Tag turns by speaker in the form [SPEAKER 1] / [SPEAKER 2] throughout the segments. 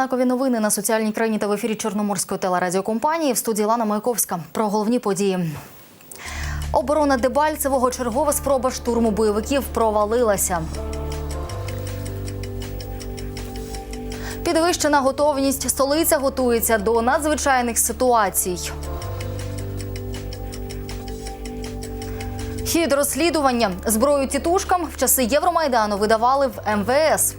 [SPEAKER 1] Знакові новини на соціальній країні та в ефірі Чорноморської телерадіокомпанії в студії Лана Маяковська. Про головні події. Оборона Дебальцевого чергова спроба штурму бойовиків провалилася. Підвищена готовність. Столиця готується до надзвичайних ситуацій. Хід розслідування зброю тітушкам в часи Євромайдану видавали в МВС.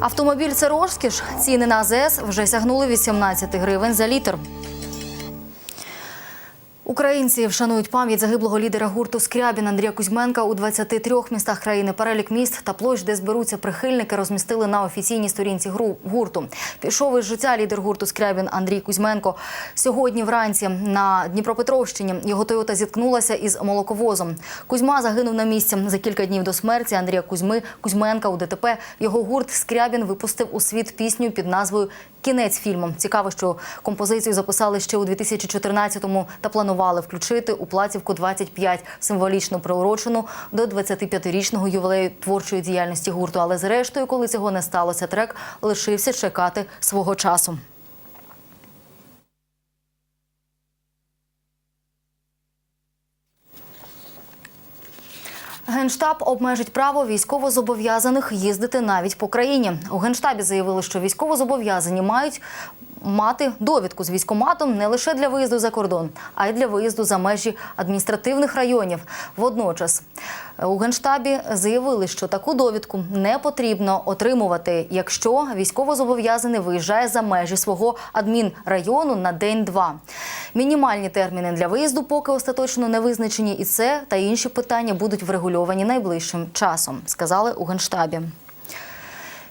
[SPEAKER 1] Автомобіль це розкіш. Ціни на АЗС вже сягнули 18 гривень за літр. Українці вшанують пам'ять загиблого лідера гурту Скрябін Андрія Кузьменка у 23 містах країни. Перелік міст та площ, де зберуться прихильники, розмістили на офіційній сторінці гурту. Пішов із життя лідер гурту Скрябін Андрій Кузьменко. Сьогодні вранці на Дніпропетровщині його Тойота зіткнулася із молоковозом. Кузьма загинув на місці. За кілька днів до смерті Андрія Кузьми Кузьменка у ДТП його гурт Скрябін випустив у світ пісню під назвою Кінець фільму. Цікаво, що композицію записали ще у 2014-му та планували включити у платівку 25, символічно приурочену до 25-річного ювілею творчої діяльності гурту. Але зрештою, коли цього не сталося, трек лишився чекати свого часу. Генштаб обмежить право військовозобов'язаних їздити навіть по країні. У генштабі заявили, що військовозобов'язані мають мати довідку з військоматом не лише для виїзду за кордон, а й для виїзду за межі адміністративних районів. Водночас у генштабі заявили, що таку довідку не потрібно отримувати, якщо військовозобов'язаний виїжджає за межі свого адмінрайону на день-два. Мінімальні терміни для виїзду поки остаточно не визначені, і це та інші питання будуть врегульовані найближчим часом, сказали у генштабі.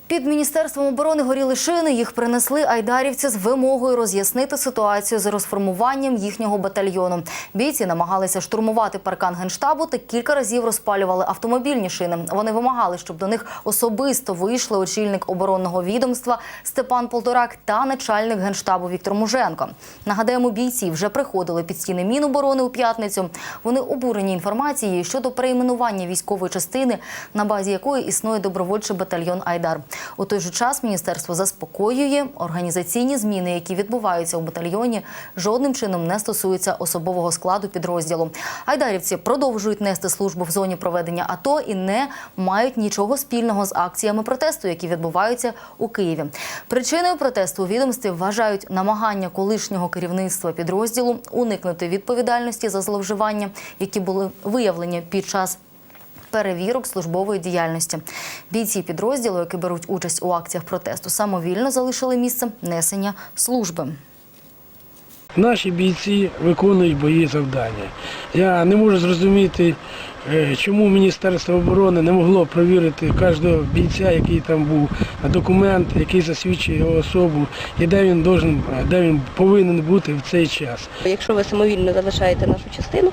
[SPEAKER 1] Під міністерством оборони горіли шини. Їх принесли айдарівці з вимогою роз'яснити ситуацію з розформуванням їхнього батальйону. Бійці намагалися штурмувати паркан генштабу та кілька разів розпалювали автомобільні шини. Вони вимагали, щоб до них особисто вийшли очільник оборонного відомства Степан Полторак та начальник генштабу Віктор Муженко. Нагадаємо, бійці вже приходили під стіни Міноборони у п'ятницю. Вони обурені інформацією щодо перейменування військової частини, на базі якої існує добровольчий батальйон Айдар. У той же час міністерство заспокоює організаційні зміни, які відбуваються у батальйоні, жодним чином не стосуються особового складу підрозділу. Айдарівці продовжують нести службу в зоні проведення АТО і не мають нічого спільного з акціями протесту, які відбуваються у Києві. Причиною протесту у відомстві вважають намагання колишнього керівництва підрозділу уникнути відповідальності за зловживання, які були виявлені під час перевірок службової діяльності. Бійці підрозділу, які беруть участь у акціях протесту, самовільно залишили місце несення служби.
[SPEAKER 2] Наші бійці виконують бої завдання. Я не можу зрозуміти, е, чому Міністерство оборони не могло провірити кожного бійця, який там був, документ, який засвідчує його особу, і де він должен, де він повинен бути в цей час.
[SPEAKER 3] Якщо ви самовільно залишаєте нашу частину,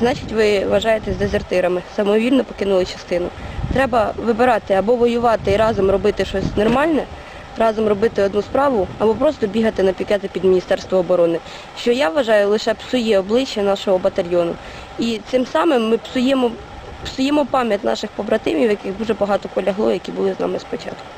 [SPEAKER 3] значить ви вважаєтесь дезертирами, самовільно покинули частину. Треба вибирати або воювати і разом робити щось нормальне, разом робити одну справу, або просто бігати на пікети під Міністерство оборони. Що я вважаю, лише псує обличчя нашого батальйону. І цим самим ми псуємо, псуємо пам'ять наших побратимів, яких дуже багато полягло, які були з нами спочатку.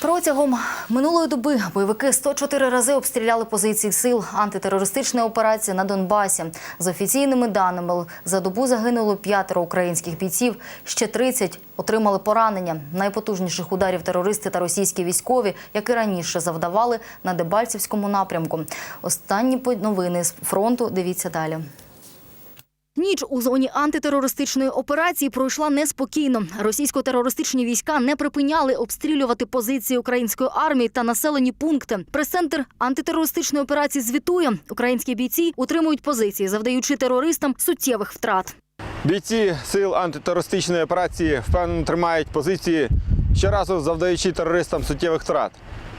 [SPEAKER 1] Протягом минулої доби бойовики 104 рази обстріляли позиції сил антитерористичної операції на Донбасі. З офіційними даними за добу загинуло п'ятеро українських бійців. Ще 30 отримали поранення. Найпотужніших ударів терористи та російські військові, як і раніше, завдавали на Дебальцівському напрямку. Останні новини з фронту. Дивіться далі. Ніч у зоні антитерористичної операції пройшла неспокійно. Російсько-терористичні війська не припиняли обстрілювати позиції української армії та населені пункти. Прес-центр антитерористичної операції звітує. Українські бійці утримують позиції, завдаючи терористам суттєвих втрат.
[SPEAKER 4] Бійці сил антитерористичної операції впевнено тримають позиції, щоразу завдаючи терористам суттєвих втрат.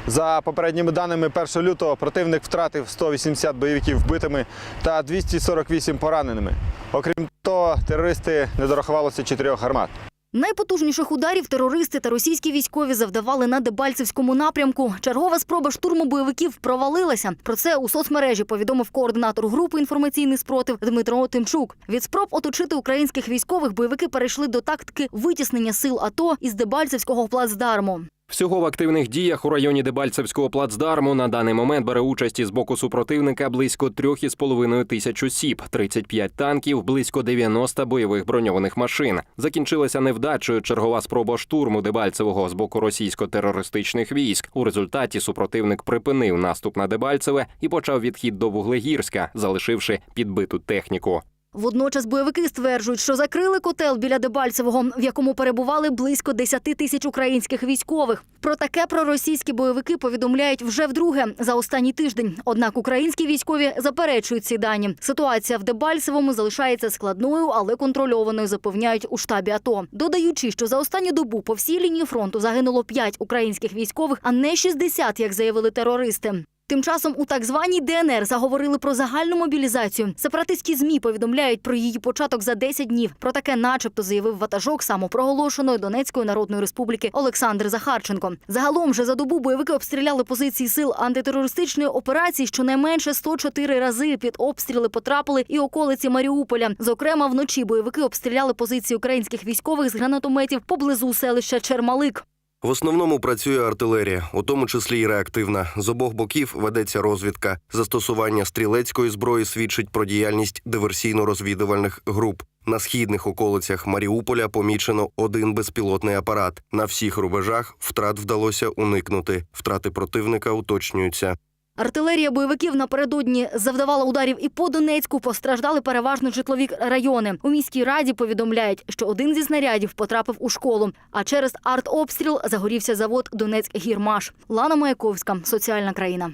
[SPEAKER 4] За попередніми даними 1 лютого противник втратив 180 бойовиків вбитими та 248 пораненими. Окрім того, терористи не дорахувалося чотирьох гармат.
[SPEAKER 1] Найпотужніших ударів терористи та російські військові завдавали на Дебальцевському напрямку. Чергова спроба штурму бойовиків провалилася. Про це у соцмережі повідомив координатор групи інформаційний спротив Дмитро Тимчук. Від спроб оточити українських військових бойовики перейшли до тактики витіснення сил АТО із Дебальцевського плацдарму.
[SPEAKER 5] Всього в активних діях у районі Дебальцевського плацдарму на даний момент бере участь із боку супротивника близько 3,5 тисяч осіб, 35 танків, близько 90 бойових броньованих машин. Закінчилася невдачею чергова спроба штурму Дебальцевого з боку російсько-терористичних військ. У результаті супротивник припинив наступ на Дебальцеве і почав відхід до Вуглегірська, залишивши підбиту техніку.
[SPEAKER 1] Водночас бойовики стверджують, що закрили котел біля Дебальцевого, в якому перебували близько 10 тисяч українських військових. Про таке проросійські бойовики повідомляють вже вдруге за останній тиждень. Однак українські військові заперечують ці дані. Ситуація в Дебальцевому залишається складною, але контрольованою, запевняють у штабі АТО. Додаючи, що за останню добу по всій лінії фронту загинуло 5 українських військових, а не 60, як заявили терористи. Тим часом у так званій ДНР заговорили про загальну мобілізацію. Сепаратистські змі повідомляють про її початок за 10 днів. Про таке, начебто, заявив ватажок самопроголошеної Донецької Народної Республіки Олександр Захарченко. Загалом же за добу бойовики обстріляли позиції сил антитерористичної операції щонайменше 104 рази. Під обстріли потрапили і околиці Маріуполя. Зокрема, вночі бойовики обстріляли позиції українських військових з гранатометів поблизу селища Чермалик.
[SPEAKER 6] В основному працює артилерія, у тому числі й реактивна. З обох боків ведеться розвідка. Застосування стрілецької зброї свідчить про діяльність диверсійно-розвідувальних груп. На східних околицях Маріуполя помічено один безпілотний апарат. На всіх рубежах втрат вдалося уникнути. Втрати противника уточнюються.
[SPEAKER 1] Артилерія бойовиків напередодні завдавала ударів і по Донецьку. Постраждали переважно житлові райони. У міській раді повідомляють, що один зі снарядів потрапив у школу. А через артобстріл загорівся завод Донецьк-Гірмаш. Лана Маяковська, соціальна країна.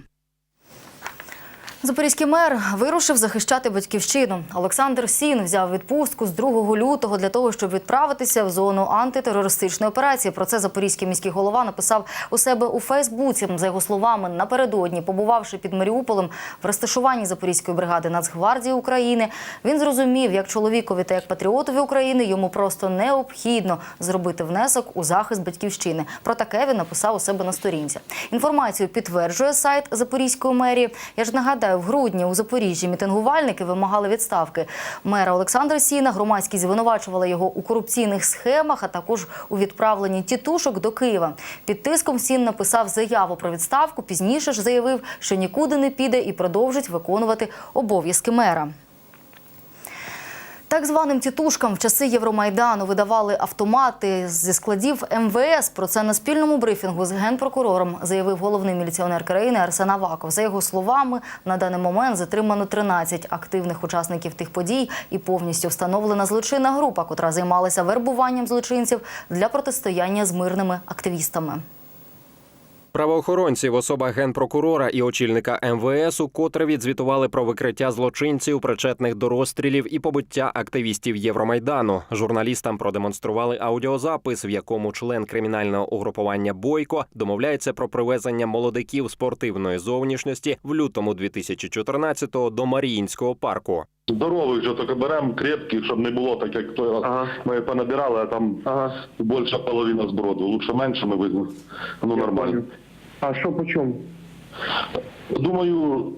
[SPEAKER 1] Запорізький мер вирушив захищати батьківщину. Олександр Сін взяв відпустку з 2 лютого для того, щоб відправитися в зону антитерористичної операції. Про це запорізький міський голова написав у себе у Фейсбуці. За його словами, напередодні, побувавши під Маріуполем в розташуванні Запорізької бригади Нацгвардії України, він зрозумів, як чоловікові та як патріотові України йому просто необхідно зробити внесок у захист батьківщини. Про таке він написав у себе на сторінці. Інформацію підтверджує сайт Запорізької мерії. Я ж нагадаю, в грудні у Запоріжжі мітингувальники вимагали відставки мера Олександра Сіна. Громадські звинувачували його у корупційних схемах, а також у відправленні тітушок до Києва. Під тиском Сін написав заяву про відставку. Пізніше ж заявив, що нікуди не піде і продовжить виконувати обов'язки мера. Так званим тітушкам в часи Євромайдану видавали автомати зі складів МВС. Про це на спільному брифінгу з генпрокурором заявив головний міліціонер країни Арсен Аваков. За його словами, на даний момент затримано 13 активних учасників тих подій і повністю встановлена злочинна група, котра займалася вербуванням злочинців для протистояння з мирними активістами.
[SPEAKER 5] Правоохоронці в особах генпрокурора і очільника МВС укотре відзвітували про викриття злочинців, причетних до розстрілів і побиття активістів Євромайдану. Журналістам продемонстрували аудіозапис, в якому член кримінального угрупування Бойко домовляється про привезення молодиків спортивної зовнішності в лютому 2014-го до Маріїнського парку.
[SPEAKER 7] Здорових же тільки беремо, крепких, щоб не було так, як той раз ми понабирали, а там більша половина зброду. Лучше менше ми візьмемо. Ну нормально.
[SPEAKER 8] А що по чому?
[SPEAKER 7] Думаю,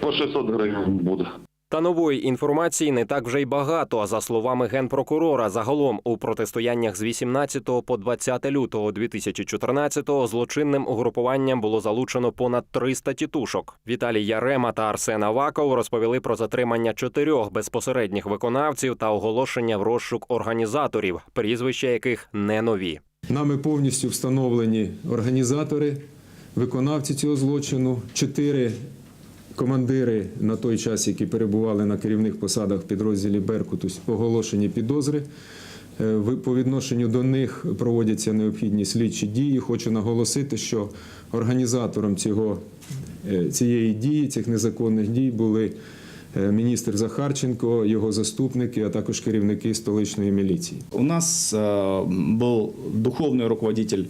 [SPEAKER 7] по 600 гривень буде.
[SPEAKER 5] Та нової інформації не так вже й багато. За словами генпрокурора, загалом у протистояннях з 18 по 20 лютого 2014-го злочинним угрупуванням було залучено понад 300 тітушок. Віталій Ярема та Арсен Аваков розповіли про затримання чотирьох безпосередніх виконавців та оголошення в розшук організаторів, прізвища яких не нові.
[SPEAKER 9] Нами повністю встановлені організатори, виконавці цього злочину, чотири командири на той час, які перебували на керівних посадах підрозділі Беркуту, оголошені підозри. Е, По відношенню до них проводяться необхідні слідчі дії. Хочу наголосити, що організатором цього, е, цієї дії, цих незаконних дій були міністр Захарченко, його заступники, а також керівники столичної міліції.
[SPEAKER 10] У нас э, был духовный руководитель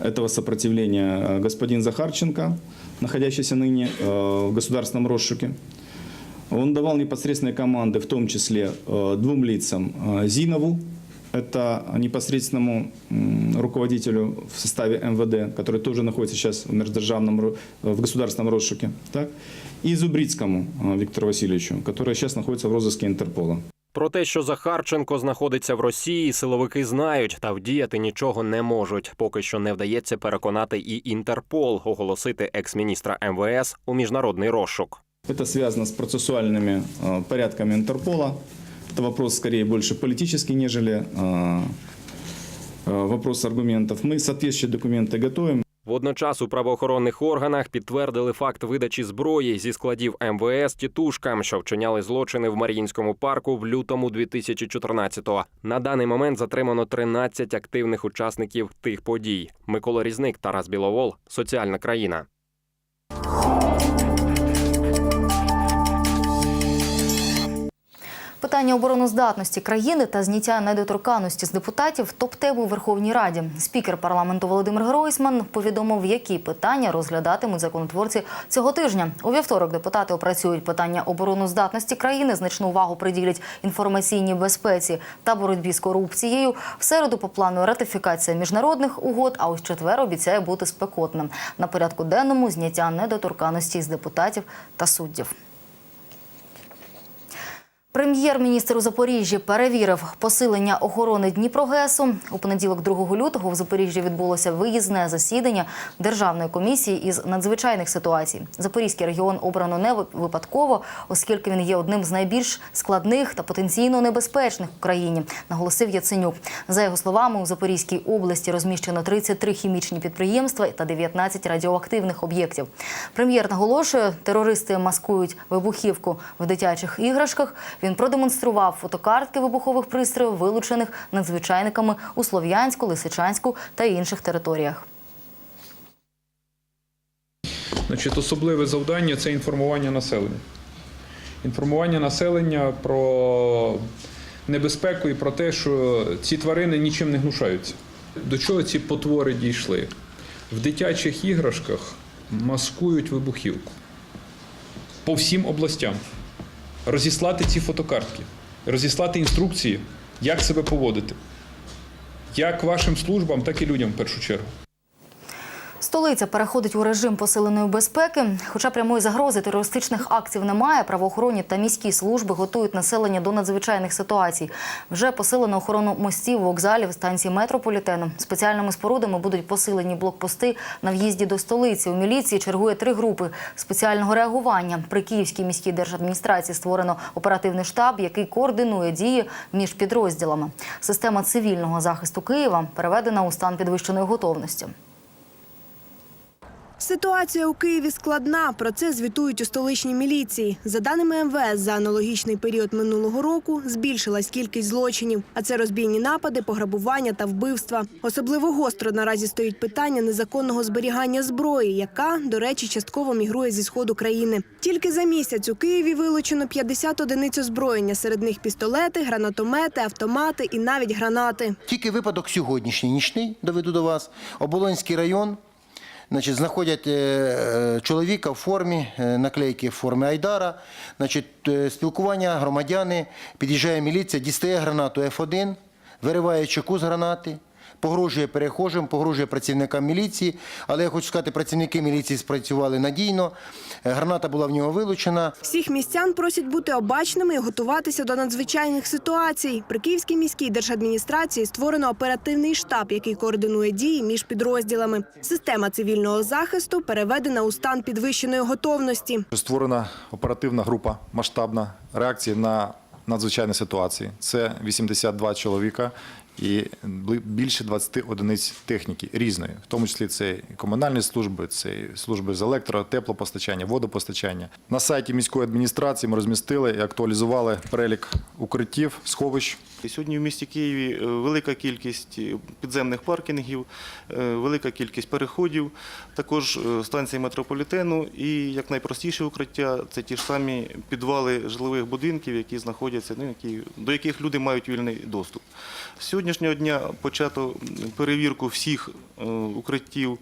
[SPEAKER 10] этого сопротивления э, господин Захарченко, находящийся ныне э, в государственном розшуке. Он давал непосредственные команды, в том числе э, двум лицам, э, Зинову, Это непосредственному м, руководителю в составе МВД, который тоже находится сейчас в междержавном, ро- в государственном розшуке, так? и Зубрицкому э, Виктору Васильевичу, который сейчас находится в розыске Интерпола.
[SPEAKER 5] Про те, що Захарченко знаходиться в Росії, силовики знають, та вдіяти нічого не можуть. Поки що не вдається переконати і Інтерпол оголосити екс-міністра МВС у міжнародний розшук.
[SPEAKER 10] Это связано с процессуальными э, порядками Интерпола. Это вопрос скорее больше политический, нежели э, э, вопрос аргументов. Мы соответствующие документы готовим.
[SPEAKER 5] Водночас у правоохоронних органах підтвердили факт видачі зброї зі складів МВС тітушкам, що вчиняли злочини в Мар'їнському парку в лютому 2014-го. На даний момент затримано 13 активних учасників тих подій. Микола Різник, Тарас Біловол, соціальна країна.
[SPEAKER 1] Питання обороноздатності країни та зняття недоторканності з депутатів топ-теми у Верховній Раді. Спікер парламенту Володимир Гройсман повідомив, які питання розглядатимуть законотворці цього тижня. У вівторок депутати опрацюють питання обороноздатності країни, значну увагу приділять інформаційній безпеці та боротьбі з корупцією. В середу по плану ратифікація міжнародних угод. А ось четвер обіцяє бути спекотним. На порядку денному зняття недоторканності з депутатів та суддів. Прем'єр-міністр у Запоріжжі перевірив посилення охорони Дніпрогесу. У понеділок, 2 лютого, в Запоріжжі відбулося виїзне засідання Державної комісії із надзвичайних ситуацій. Запорізький регіон обрано не випадково, оскільки він є одним з найбільш складних та потенційно небезпечних в країні, наголосив Яценюк. За його словами, у Запорізькій області розміщено 33 хімічні підприємства та 19 радіоактивних об'єктів. Прем'єр наголошує, терористи маскують вибухівку в дитячих іграшках. Він продемонстрував фотокартки вибухових пристроїв, вилучених надзвичайниками у Слов'янську, Лисичанську та інших територіях.
[SPEAKER 8] Значить, особливе завдання це інформування населення. Інформування населення про небезпеку і про те, що ці тварини нічим не гнушаються. До чого ці потвори дійшли? В дитячих іграшках маскують вибухівку по всім областям. Розіслати ці фотокартки, розіслати інструкції, як себе поводити. Як вашим службам, так і людям в першу чергу.
[SPEAKER 1] Столиця переходить у режим посиленої безпеки. Хоча прямої загрози терористичних акцій немає, правоохоронні та міські служби готують населення до надзвичайних ситуацій. Вже посилено охорону мостів, вокзалів, станцій метрополітену. Спеціальними спорудами будуть посилені блокпости на в'їзді до столиці. У міліції чергує три групи спеціального реагування. При Київській міській держадміністрації створено оперативний штаб, який координує дії між підрозділами. Система цивільного захисту Києва переведена у стан підвищеної готовності.
[SPEAKER 11] Ситуація у Києві складна. Про це звітують у столичній міліції. За даними МВС, за аналогічний період минулого року збільшилась кількість злочинів, а це розбійні напади, пограбування та вбивства. Особливо гостро наразі стоїть питання незаконного зберігання зброї, яка, до речі, частково мігрує зі сходу країни. Тільки за місяць у Києві вилучено 50 одиниць озброєння. Серед них пістолети, гранатомети, автомати і навіть гранати.
[SPEAKER 12] Тільки випадок сьогоднішній нічний доведу до вас. Оболонський район. Значить, знаходять е, е, чоловіка в формі, е, наклейки в формі Айдара. Значить, спілкування громадяни, під'їжджає міліція, дістає гранату F1, вириває чеку з гранати, погрожує перехожим, погрожує працівникам міліції. Але я хочу сказати, працівники міліції спрацювали надійно. Е, Граната була в нього вилучена.
[SPEAKER 11] Всіх містян просять бути обачними і готуватися до надзвичайних ситуацій. При Київській міській держадміністрації створено оперативний штаб, який координує дії між підрозділами. Система цивільного захисту переведена у стан підвищеної готовності.
[SPEAKER 13] Створена оперативна група масштабна реакції на надзвичайні ситуації. Це 82 чоловіка і більше 20 одиниць техніки різної, в тому числі це комунальні служби, це служби з електро, теплопостачання, водопостачання. На сайті міської адміністрації ми розмістили і актуалізували перелік укриттів, сховищ.
[SPEAKER 14] Сьогодні в місті Києві е, велика кількість е, підземних паркінгів, е, велика кількість переходів, також станції метрополітену і як найпростіше укриття це ті ж самі підвали житлових будинків, які знаходяться, ну, які, до яких люди мають вільний доступ. З сьогоднішнього дня почато перевірку всіх е, укриттів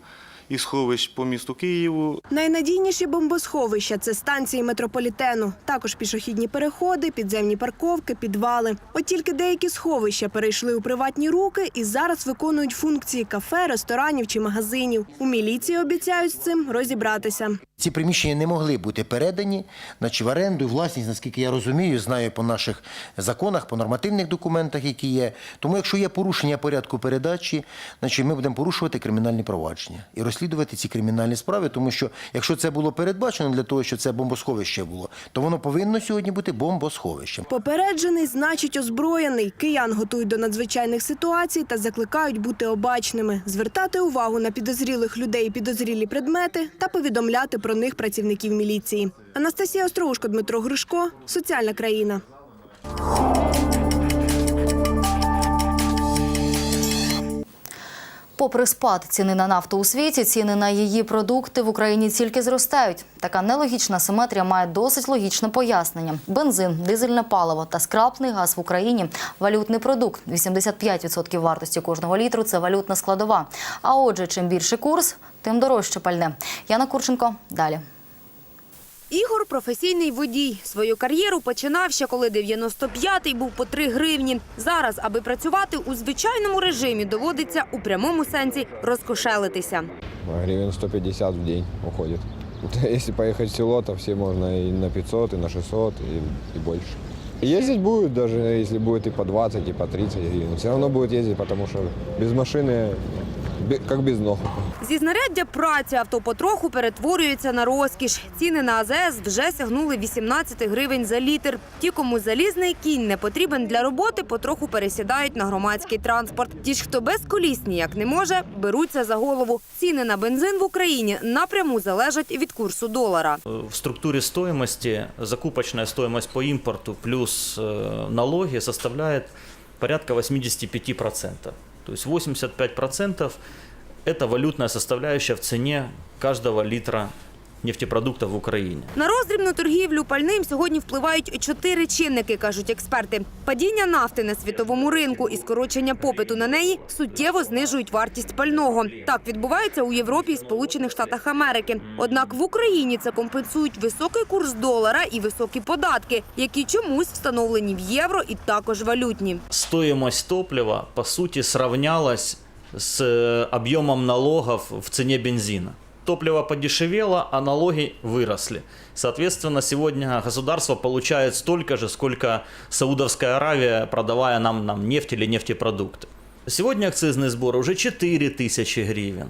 [SPEAKER 14] і сховищ по місту Києву.
[SPEAKER 11] Найнадійніші бомбосховища це станції метрополітену, також пішохідні переходи, підземні парковки, підвали. От тільки деякі сховища перейшли у приватні руки і зараз виконують функції кафе, ресторанів чи магазинів. У міліції обіцяють з цим розібратися.
[SPEAKER 12] Ці приміщення не могли бути передані значить, в оренду, і власність, наскільки я розумію, знаю по наших законах, по нормативних документах, які є. Тому, якщо є порушення порядку передачі, значить ми будемо порушувати кримінальні провадження і розслідувати ці кримінальні справи, тому що якщо це було передбачено для того, що це бомбосховище було, то воно повинно сьогодні бути бомбосховищем.
[SPEAKER 11] Попереджений значить озброєний. Киян готують до надзвичайних ситуацій та закликають бути обачними, звертати увагу на підозрілих людей підозрілі предмети та повідомляти про них працівників міліції. Анастасія Остроушко, Дмитро Гришко, Соціальна країна.
[SPEAKER 1] Попри спад ціни на нафту у світі, ціни на її продукти в Україні тільки зростають. Така нелогічна симетрія має досить логічне пояснення: бензин, дизельне паливо та скрапний газ в Україні валютний продукт. 85% вартості кожного літру це валютна складова. А отже, чим більший курс, тим дорожче пальне. Яна Курченко далі.
[SPEAKER 15] Ігор – професійний водій. Свою кар'єру починав ще коли 95-й був по 3 гривні. Зараз, аби працювати у звичайному режимі, доводиться у прямому сенсі розкошелитися.
[SPEAKER 16] Гривен 150 в день уходит. Если поехать в село, то все можно и на 500, и на 600, и, и больше. Ездить будет, даже если будет и по 20, и по 30 гривен. Все равно будет ездить, потому что без машины как без ног.
[SPEAKER 15] Зі знаряддя праці авто потроху перетворюється на розкіш. Ціни на АЗС вже сягнули 18 гривень за літр. Ті, кому залізний кінь не потрібен для роботи, потроху пересідають на громадський транспорт. Ті ж, хто безколісні, як не може, беруться за голову. Ціни на бензин в Україні напряму залежать від курсу долара.
[SPEAKER 17] В структуре стоимости закупочная стоимость по импорту плюс э, налоги составляет порядка 85%. То есть 85% это валютная составляющая в цене каждого литра нефтепродуктов в Украине.
[SPEAKER 15] На роздрібну торгівлю пальним сьогодні впливають чотири чинники, кажуть експерти. Падіння нафти на світовому ринку і скорочення попиту на неї суттєво знижують вартість пального. Так відбувається у Європі і Сполучених Штатах Америки. Однак в Україні це компенсують високий курс долара і високі податки, які чомусь встановлені в євро і також валютні.
[SPEAKER 17] Стоимость топлива, по сути, сравнялась с э, объемом налогов в цене бензина. Топливо подешевело, а налоги выросли. Соответственно, сегодня государство получает столько же, сколько Саудовская Аравия, продавая нам, нам нефть или нефтепродукты. Сегодня акцизный сбор уже 4 тысячи гривен.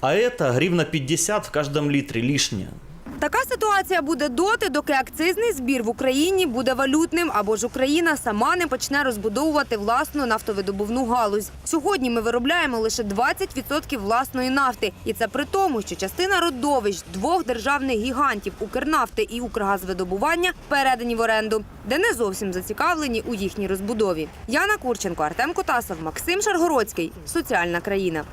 [SPEAKER 17] А это гривна 50 в каждом литре лишнее.
[SPEAKER 15] Така ситуація буде доти, доки акцизний збір в Україні буде валютним, або ж Україна сама не почне розбудовувати власну нафтовидобувну галузь. Сьогодні ми виробляємо лише 20% власної нафти, і це при тому, що частина родовищ двох державних гігантів Укрнафти і Укргазвидобування передані в оренду, де не зовсім зацікавлені у їхній розбудові. Яна Курченко, Артем Котасов, Максим Шаргородський. Соціальна країна.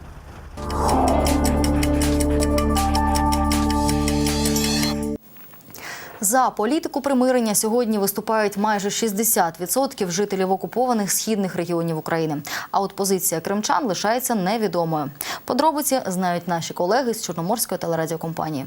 [SPEAKER 1] За політику примирення сьогодні виступають майже 60% жителів окупованих східних регіонів України. А от позиція кримчан лишається невідомою. Подробиці знають наші колеги з Чорноморської телерадіокомпанії.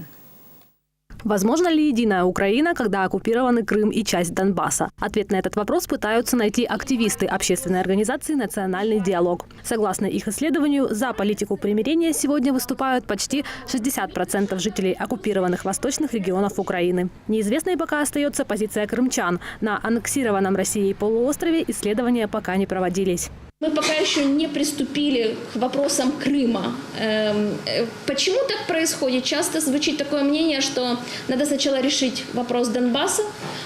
[SPEAKER 18] Возможно ли единая Украина, когда оккупированы Крым и часть Донбасса? Ответ на этот вопрос пытаются найти активисты общественной организации «Национальный диалог». Согласно их исследованию, за политику примирения сегодня выступают почти 60% жителей оккупированных восточных регионов Украины. Неизвестной пока остается позиция крымчан. На аннексированном Россией полуострове исследования пока не проводились.
[SPEAKER 19] Мы пока еще не приступили к вопросам Крыма. Эм, э, Почему так происходит? Часто звучит такое мнение, что надо сначала решить вопрос Донбасса,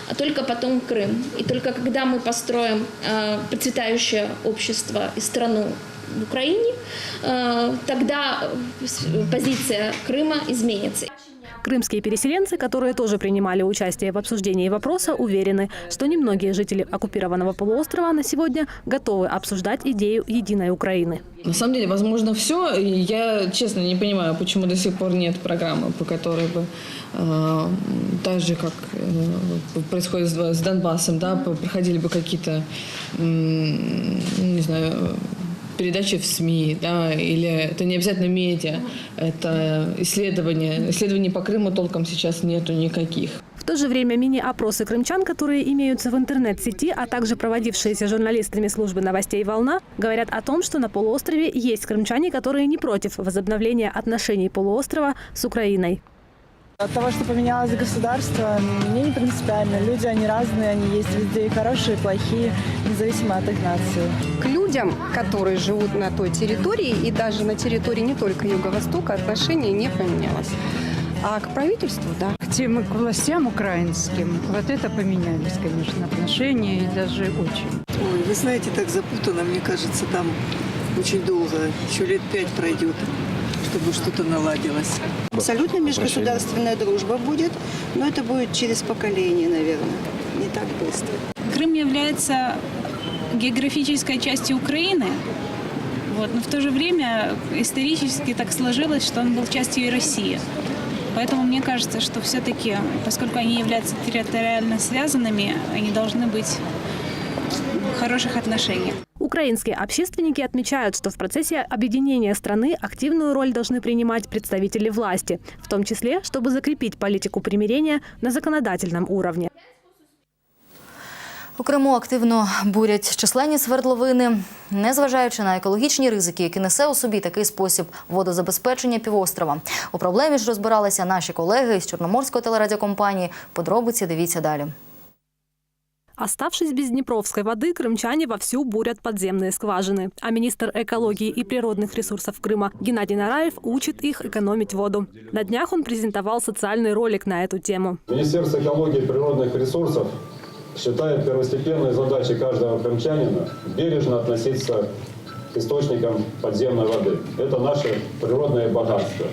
[SPEAKER 19] а только потом Крым. И только когда мы построим э, процветающее общество и страну в Украине, э, тогда э, позиция Крыма изменится.
[SPEAKER 18] Крымские переселенцы, которые тоже принимали участие в обсуждении вопроса, уверены, что немногие жители оккупированного полуострова на сегодня готовы обсуждать идею единой Украины.
[SPEAKER 20] На самом деле, возможно, все. И Я, честно, не понимаю, почему до сих пор нет программы, по которой бы э, так же, как э, происходит с, с Донбассом, да, по- проходили бы какие-то, м, не знаю, передачи в СМИ, да, или это не обязательно медиа, это исследования. Исследований по Крыму толком сейчас нету никаких.
[SPEAKER 18] В то же время мини-опросы крымчан, которые имеются в интернет-сети, а также проводившиеся журналистами службы новостей «Волна», говорят о том, что на полуострове есть крымчане, которые не против возобновления отношений полуострова с Украиной.
[SPEAKER 21] От того, что поменялось государство, мне не принципиально. Люди, они разные, они есть везде и хорошие, и плохие, независимо от их нации.
[SPEAKER 22] К людям, которые живут на той территории и даже на территории не только Юго-Востока, отношение не поменялось. А к правительству, да.
[SPEAKER 23] К тем к властям украинским, вот это поменялись, конечно, отношения и даже очень.
[SPEAKER 24] Ой, вы знаете, так запутано, мне кажется, там очень долго, еще лет пять пройдет, чтобы что-то наладилось.
[SPEAKER 25] Абсолютно межгосударственная дружба будет, но это будет через поколение, наверное, не так быстро.
[SPEAKER 26] Крым является географической частью Украины, вот, но в то же время исторически так сложилось, что он был частью и России. Поэтому мне кажется, что все-таки, поскольку они являются территориально связанными, они должны быть в хороших отношениях.
[SPEAKER 18] Украинские общественники отмечают, что в процессе объединения страны активную роль должны принимать представители власти, в том числе, чтобы закрепить политику примирения на законодательном уровне.
[SPEAKER 1] У Криму активно бурять численні свердловини. Незважаючи на екологічні ризики, які несе у собі такий спосіб водозабезпечення півострова. У проблемі ж розбиралися наші колеги з Чорноморської телерадіокомпанії. Подробиці дивіться далі.
[SPEAKER 18] Оставшись без Днепровской воды, крымчане вовсю бурят подземные скважины. А министр экологии и природных ресурсов Крыма Геннадий Нараев учит их экономить воду. На днях он презентовал социальный ролик на эту тему.
[SPEAKER 27] Министерство экологии и природных ресурсов считает первостепенной задачей каждого крымчанина бережно относиться к источникам подземной воды. Это наше природное богатство.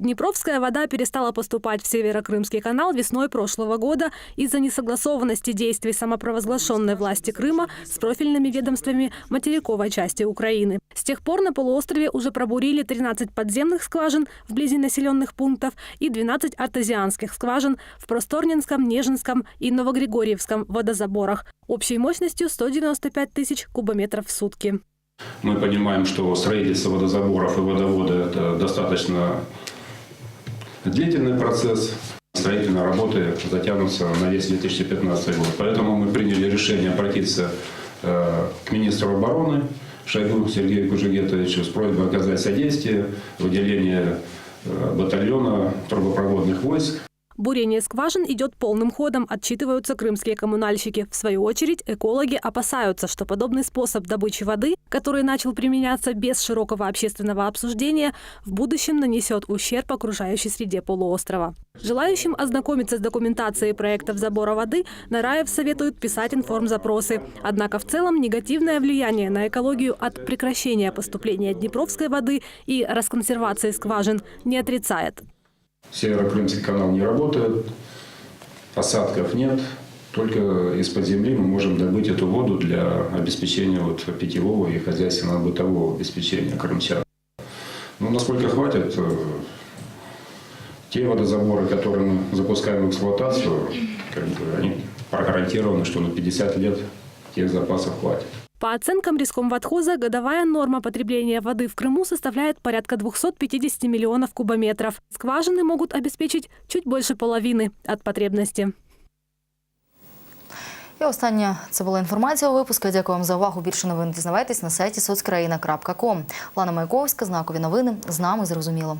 [SPEAKER 18] Днепровская вода перестала поступать в Северокрымский канал весной прошлого года из-за несогласованности действий самопровозглашенной власти Крыма с профильными ведомствами материковой части Украины. С тех пор на полуострове уже пробурили 13 подземных скважин вблизи населенных пунктов и 12 артезианских скважин в Просторнинском, Нежинском и Новогригорьевском водозаборах общей мощностью 195 тысяч кубометров в сутки.
[SPEAKER 28] Мы понимаем, что строительство водозаборов и водовода – это достаточно длительный процесс. Строительные работы затянутся на весь 2015 год. Поэтому мы приняли решение обратиться э, к министру обороны Шойгу Сергею Кужегетовичу с просьбой оказать содействие, выделение э, батальона трубопроводных войск
[SPEAKER 18] Бурение скважин идет полным ходом, отчитываются крымские коммунальщики. В свою очередь, экологи опасаются, что подобный способ добычи воды, который начал применяться без широкого общественного обсуждения, в будущем нанесет ущерб окружающей среде полуострова. Желающим ознакомиться с документацией проектов забора воды Нараев советует писать информзапросы. Однако в целом негативное влияние на экологию от прекращения поступления Днепровской воды и расконсервации скважин не отрицает.
[SPEAKER 28] Северо-Крымский канал не работает, осадков нет. Только из-под земли мы можем добыть эту воду для обеспечения вот питьевого и хозяйственно-бытового обеспечения крымчан. Ну, насколько хватит, э, те водозаборы, которые мы запускаем в эксплуатацию, как бы они прогарантированы, что на 50 лет тех запасов хватит.
[SPEAKER 18] По оценкам Рискомводхоза, годовая норма потребления воды в Крыму составляет порядка 250 миллионов кубометров. Скважины могут обеспечить чуть больше половины от потребности.
[SPEAKER 1] І останнє це була інформація у випуску. Дякую вам за увагу. Більше новин дізнавайтесь на сайті соцкраїна.ком. Лана Майковська, знакові новини. З нами зрозуміло.